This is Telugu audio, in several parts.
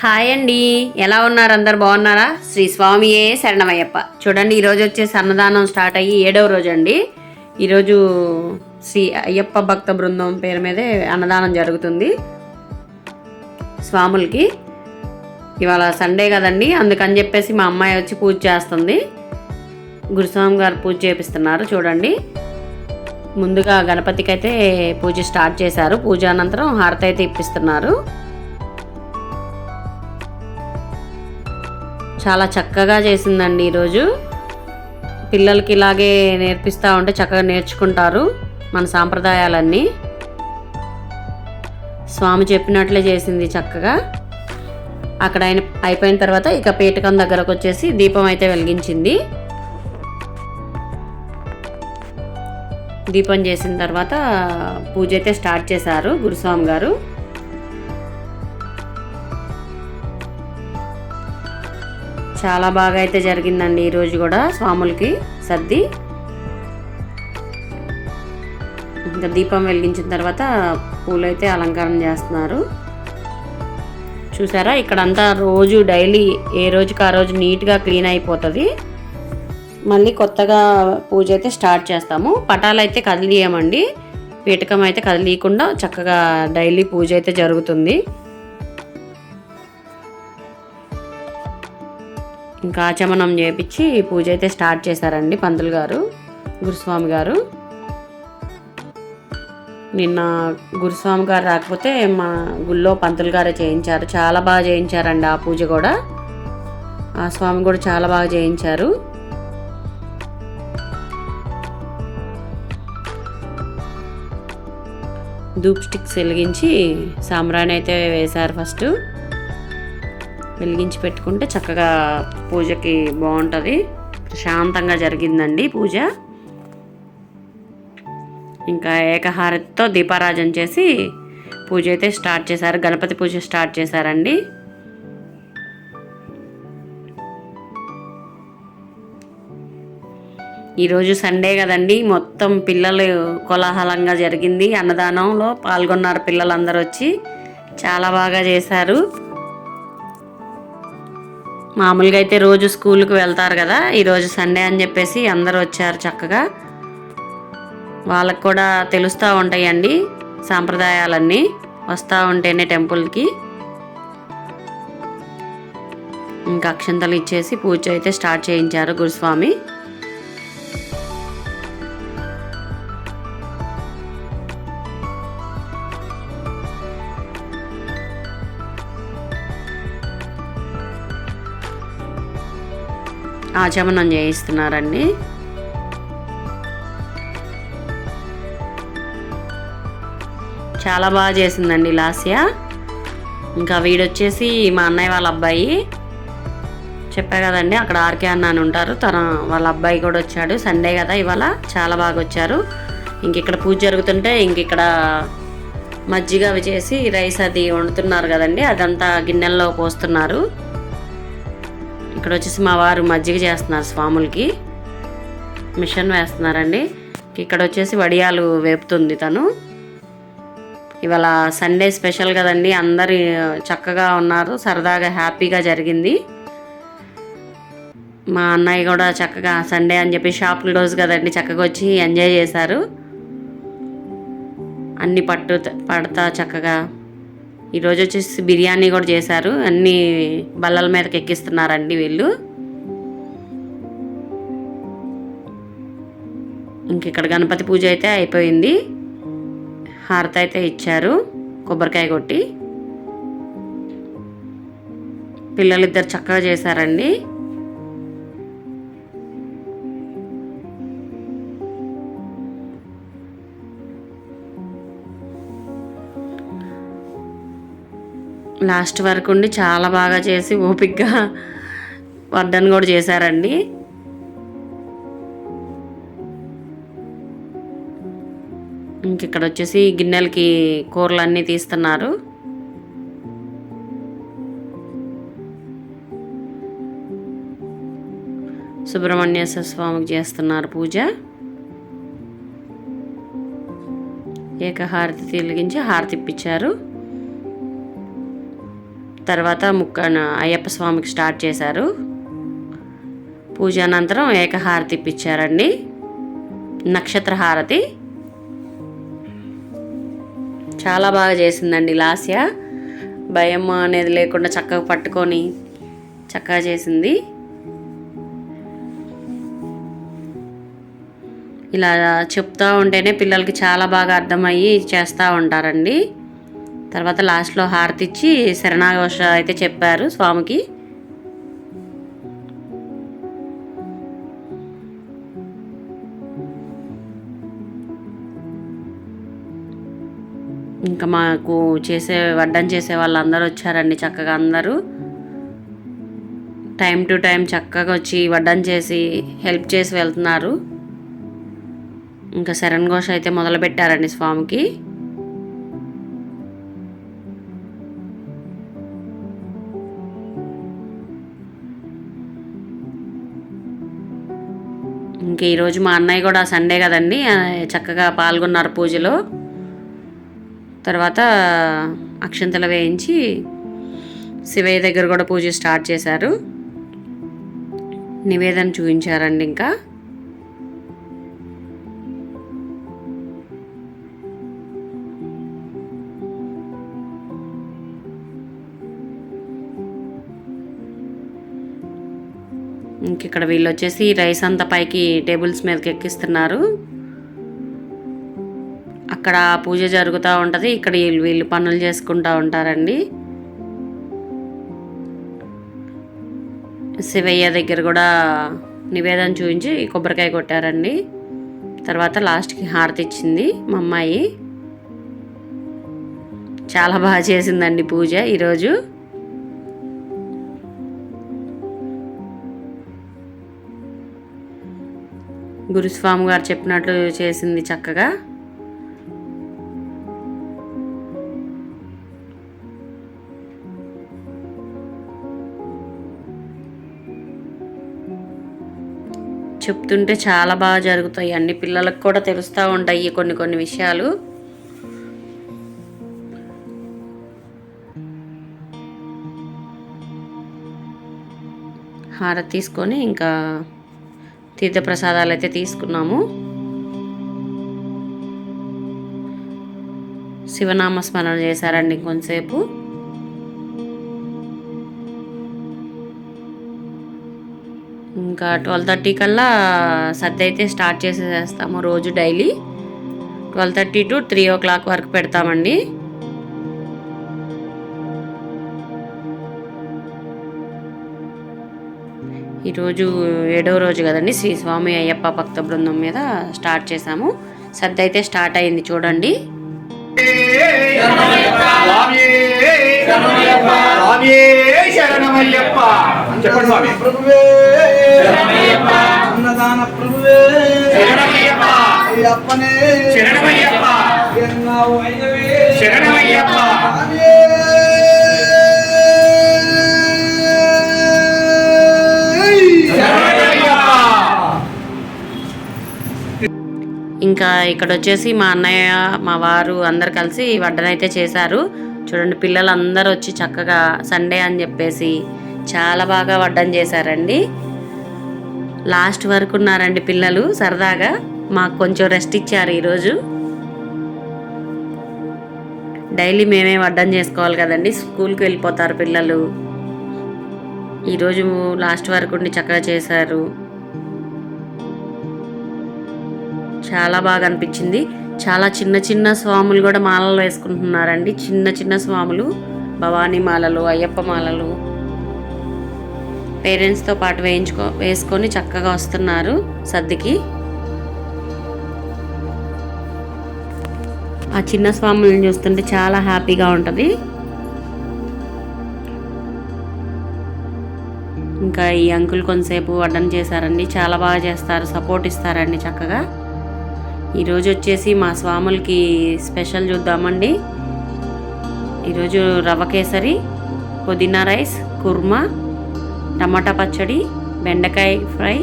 హాయ్ అండి. ఎలా ఉన్నారు? అందరు బాగున్నారా? శ్రీ స్వామియే శరణమయ్యప్ప. చూడండి ఈరోజు వచ్చేసి అన్నదానం స్టార్ట్ అయ్యి ఏడవ రోజు అండి. ఈరోజు శ్రీ అయ్యప్ప భక్త బృందం పేరు మీదే అన్నదానం జరుగుతుంది స్వాములకి. ఇవాళ సండే కదండి అందుకని చెప్పేసి మా అమ్మాయి వచ్చి పూజ చేస్తుంది. గురుస్వామి గారు పూజ చేపిస్తున్నారు చూడండి. ముందుగా గణపతికి అయితే పూజ స్టార్ట్ చేశారు. పూజ అనంతరం హారతి అయితే ఇప్పిస్తున్నారు. చాలా చక్కగా చేసిందండి ఈరోజు. పిల్లలకి ఇలాగే నేర్పిస్తూ ఉంటే చక్కగా నేర్చుకుంటారు మన సాంప్రదాయాలన్నీ. స్వామి చెప్పినట్లే చేసింది చక్కగా. అక్కడ అయిన అయిపోయిన తర్వాత ఇక పీటకం దగ్గరకు వచ్చేసి దీపం అయితే వెలిగించింది. దీపం చేసిన తర్వాత పూజ అయితే స్టార్ట్ చేశారు గురుస్వామి గారు. చాలా బాగా అయితే జరిగిందండి ఈరోజు కూడా స్వాములకి సర్ది. ఇంకా దీపం వెలిగించిన తర్వాత పూలైతే అలంకారం చేస్తున్నారు. చూసారా? ఇక్కడంతా రోజు డైలీ ఏ రోజుకి ఆ రోజు నీట్గా క్లీన్ అయిపోతుంది. మళ్ళీ కొత్తగా పూజ అయితే స్టార్ట్ చేస్తాము. పటాలు అయితే కదిలియమండి. పీటకం అయితే కదిలీయకుండా చక్కగా డైలీ పూజ అయితే జరుగుతుంది. ఇంకా ఆచమనం చేపించి పూజ అయితే స్టార్ట్ చేశారండి పంతులు గారు గురుస్వామి గారు. నిన్న గురుస్వామి గారు రాకపోతే మా గుళ్ళో పంతులు గారే చేయించారు. చాలా బాగా చేయించారండి ఆ పూజ కూడా. ఆ స్వామి కూడా చాలా బాగా చేయించారు. ధూప్ స్టిక్స్ వెలిగించి సాంబ్రాణి అయితే వేశారు ఫస్ట్. వెలిగించి పెట్టుకుంటే చక్కగా పూజకి బాగుంటుంది. ప్రశాంతంగా జరిగిందండి పూజ. ఇంకా ఏకహారతితో దీపారాజన చేసి పూజ అయితే స్టార్ట్ చేశారు. గణపతి పూజ స్టార్ట్ చేశారండి. ఈరోజు సండే కదండి. మొత్తం పిల్లలు కోలాహలంగా జరిగింది. అన్నదానంలో పాల్గొన్నారు పిల్లలందరూ వచ్చి చాలా బాగా చేశారు. మామూలుగా అయితే రోజు స్కూల్కి వెళ్తారు కదా ఈరోజు సండే అని చెప్పేసి అందరూ వచ్చారు చక్కగా. వాళ్ళకు కూడా తెలుస్తూ ఉంటాయండి సాంప్రదాయాలన్నీ వస్తూ ఉంటేనే టెంపుల్కి. ఇంకా అక్షంతలు ఇచ్చేసి పూజ అయితే స్టార్ట్ చేయించారు గురుస్వామి. ఆచమనం చేయిస్తున్నారండి. చాలా బాగా చేసిందండి లాస్య. ఇంకా వీడొచ్చేసి మా అన్నయ్య వాళ్ళ అబ్బాయి చెప్పా కదండి అక్కడ ఆర్కే అన్న అని ఉంటారు. తన వాళ్ళ అబ్బాయి కూడా వచ్చాడు. సండే కదా ఇవాళ చాలా బాగా వచ్చారు. ఇంక ఇక్కడ పూజ జరుగుతుంటే ఇంక ఇక్కడ మజ్జిగ అవి చేసి రైస్ అది వండుతున్నారు కదండి అదంతా గిన్నెల్లో పోస్తున్నారు. ఇక్కడ వచ్చేసి మా వారు మజ్జిగ చేస్తున్నారు స్వాములకి. మిషన్ వేస్తున్నారండి. ఇక్కడ వచ్చేసి వడియాలు వేపుతుంది తను. ఇవాళ సండే స్పెషల్ కదండి. అందరు చక్కగా ఉన్నారు. సరదాగా హ్యాపీగా జరిగింది. మా అన్నయ్య కూడా చక్కగా సండే అని చెప్పి షాప్ క్లోజ్ కదండి. చక్కగా వచ్చి ఎంజాయ్ చేశారు. అన్ని పట్టు పడతా చక్కగా. ఈరోజు వచ్చేసి బిర్యానీ కూడా చేశారు. అన్ని బల్లల మీదకి ఎక్కిస్తున్నారండి వీళ్ళు. ఇంక ఇక్కడ గణపతి పూజ అయితే అయిపోయింది. హారతి అయితే ఇచ్చారు. కొబ్బరికాయ కొట్టి. పిల్లలిద్దరు చక్కగా చేశారండి. లాస్ట్ వరకు ఉండి చాలా బాగా చేసి ఓపిక్గా వడ్డన్ కూడా చేశారండి. ఇంక ఇక్కడ వచ్చేసి గిన్నెలకి కూరలు అన్నీ తీస్తున్నారు. సుబ్రహ్మణ్యేశ్వర స్వామికి చేస్తున్నారు పూజ. ఏకహారతి తిలిగించి హారతి ఇప్పించారు. తర్వాత ముక్క అయ్యప్ప స్వామికి స్టార్ట్ చేశారు. పూజ అనంతరం ఏకహారతి ఇప్పించారండి. నక్షత్ర హారతి. చాలా బాగా చేసిందండి లాస్య. భయం అనేది లేకుండా చక్కగా పట్టుకొని చక్కగా చేసింది. ఇలా చెప్తూ ఉంటేనే పిల్లలకి చాలా బాగా అర్థమయ్యి చేస్తూ ఉంటారండి. తర్వాత లాస్ట్లో హారతి ఇచ్చి శరణాఘోష అయితే చెప్పారు స్వామికి. ఇంకా మాకు చేసే వడ్డం చేసే వాళ్ళందరూ వచ్చారండి చక్కగా అందరూ. టైం టు టైం చక్కగా వచ్చి వడ్డం చేసి హెల్ప్ చేసి వెళ్తున్నారు. ఇంకా శరణ్ ఘోష అయితే మొదలు పెట్టారండి స్వామికి. ఇంక ఈరోజు మా అన్నయ్య కూడా సండే కదండి చక్కగా పాల్గొన్నారు పూజలో. తర్వాత అక్షంతలు వేయించి శివయ్య దగ్గర కూడా పూజ స్టార్ట్ చేశారు. నివేదన చూపించారండి ఇంకా. ఇంక ఇక్కడ వీళ్ళు వచ్చేసి రైస్ అంతా పైకి టేబుల్స్ మీదకి ఎక్కిస్తున్నారు. అక్కడ పూజ జరుగుతూ ఉంటుంది. ఇక్కడ వీళ్ళు వీళ్ళు పనులు చేసుకుంటూ ఉంటారండి. శివయ్య దగ్గర కూడా నివేదన చూపించి కొబ్బరికాయ కొట్టారండి. తర్వాత లాస్ట్కి హారతి ఇచ్చింది మా అమ్మాయి. చాలా బాగా చేసిందండి పూజ ఈరోజు. గురుస్వామి గారు చెప్పినట్లు చేసింది చక్కగా. చెప్తుంటే చాలా బాగా జరుగుతాయి. అన్ని పిల్లలకు కూడా తెలుస్తూ ఉంటాయి కొన్ని కొన్ని విషయాలు. హారతి తీసుకొని ఇంకా తీర్థప్రసాదాలు అయితే తీసుకున్నాము. శివనామ స్మరణ చేశారండి కొంతసేపు ఇంకా ట్వెల్వ్ థర్టీ కల్లా సద్ది అయితే స్టార్ట్ చేసేస్తాము రోజు daily. Twelve thirty to three o'clock వరకు పెడతామండి. ఈరోజు ఏడవ రోజు కదండి శ్రీ స్వామి అయ్యప్ప భక్త బృందం మీద స్టార్ట్ చేశాము. సద్ది అయితే స్టార్ట్ అయింది చూడండి. శరణమయ్యప్ప. చెప్పండి స్వామి ప్రభువే అన్నదాన ప్రభువే శరణమయ్యప్ప ఇంకా ఇక్కడ వచ్చేసి మా అన్నయ్య మా వారు అందరు కలిసి వడ్డనైతే చేశారు. చూడండి పిల్లలు అందరూ వచ్చి చక్కగా సండే అని చెప్పేసి చాలా బాగా వడ్డం చేశారండి. లాస్ట్ వరకు ఉన్నారండి పిల్లలు సరదాగా మాకు కొంచెం రెస్ట్ ఇచ్చారు ఈరోజు. డైలీ మేమే వడ్డం చేసుకోవాలి కదండి స్కూల్కి వెళ్ళిపోతారు పిల్లలు. ఈరోజు లాస్ట్ వరకు ఉండి చక్కగా చేశారు. చాలా బాగా అనిపించింది. చాలా చిన్న చిన్న స్వాములు కూడా మాలలు వేసుకుంటున్నారండి. చిన్న చిన్న స్వాములు భవానీ మాలలు అయ్యప్ప మాలలు. పేరెంట్స్తో పాటు వేయించుకో వేసుకొని చక్కగా వస్తున్నారు సర్దికి ఆ చిన్న స్వాములను చూస్తుంటే చాలా హ్యాపీగా ఉంటుంది. ఇంకా ఈ అంకుల్ కొంతసేపు వడ్డన చేశారండి. చాలా బాగా చేస్తారు. సపోర్ట్ ఇస్తారండి చక్కగా. ఈరోజు వచ్చేసి మా స్వాములకి స్పెషల్ చూద్దామండి. ఈరోజు రవ్వ కేసరి పుదీనా రైస్ కుర్మా టమాటా పచ్చడి బెండకాయ ఫ్రై.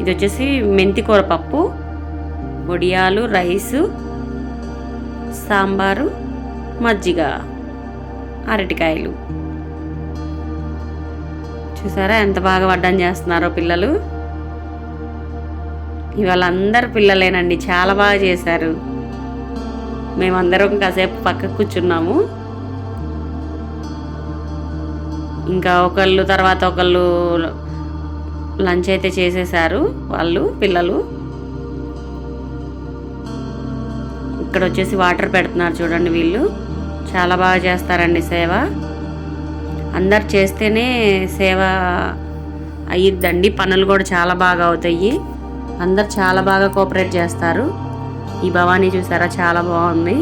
ఇది వచ్చేసి మెంతికూర పప్పు వడియాలు రైసు సాంబారు మజ్జిగ అరటికాయలు. చూసారా? ఎంత బాగా వడ్డం చేస్తున్నారో పిల్లలు. ఇవాళ అందరు పిల్లలేనండి చాలా బాగా చేశారు. మేమందరం కాసేపు పక్కకు కూర్చున్నాము. ఇంకా ఒకళ్ళు తర్వాత ఒకళ్ళు లంచ్ అయితే చేసేసారు వాళ్ళు పిల్లలు. ఇక్కడ వచ్చేసి వాటర్ పెడుతున్నారు చూడండి వీళ్ళు. చాలా బాగా చేస్తారండి సేవ. అందరు చేస్తేనే సేవ అయ్యిద్దండి. పనులు కూడా చాలా బాగా అవుతాయి. అందరు చాలా బాగా కోఆపరేట్ చేస్తారు. ఈ భవానీ చూసారా? చాలా బాగుంది.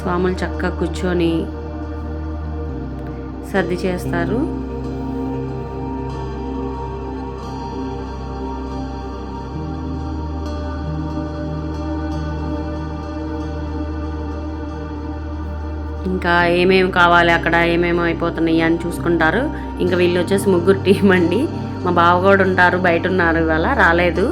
స్వాములు చక్కగా కూర్చొని సర్ది చేస్తారు. ఇంకా ఏమేమి కావాలి అక్కడ ఏమేమి అయిపోతున్నాయి అని చూసుకుంటారు. ఇంకా వీళ్ళు వచ్చేసి ముగ్గురు టీం అండి. మా బావ కూడా ఉంటారు బయట ఉన్నారు ఇవాళ రాలేదు.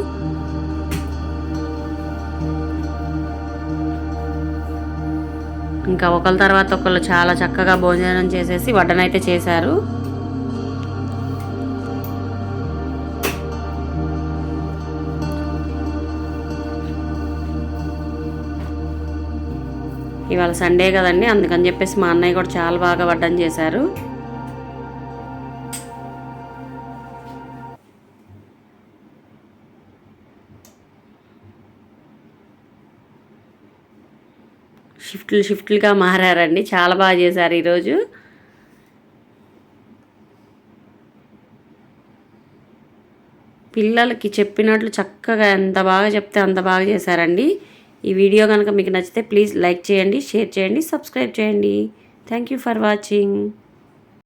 ఇంకా ఒకళ్ళ తర్వాత ఒకళ్ళు చాలా చక్కగా భోజనం చేసేసి వడ్డనైతే చేశారు. ఇవాళ సండే కదండి అందుకని చెప్పేసి మా అన్నయ్య కూడా చాలా బాగా వడ్డం చేశారు. షిఫ్ట్లు షిఫ్ట్లుగా మారారండి చాలా బాగా చేశారు ఈరోజు. పిల్లలకి చెప్పినట్లు చక్కగా ఎంత బాగా చెప్తే అంత బాగా చేశారండి. ఈ వీడియో కనుక మీకు నచ్చితే ప్లీజ్ లైక్ చేయండి షేర్ చేయండి సబ్స్క్రైబ్ చేయండి. Thank you for watching